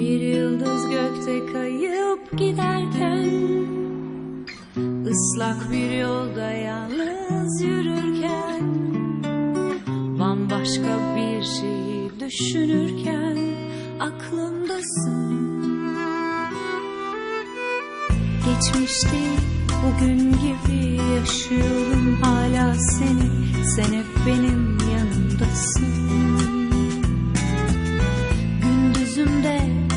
Bir yıldız gökte kayıp giderken ıslak bir yolda yalnız yürürken Bambaşka bir şeyi düşünürken aklımdasın. Geçmişti bugün gibi yaşıyorum hala seni. Sen hep benim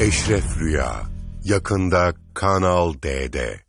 Eşref Rüya yakında Kanal D'de.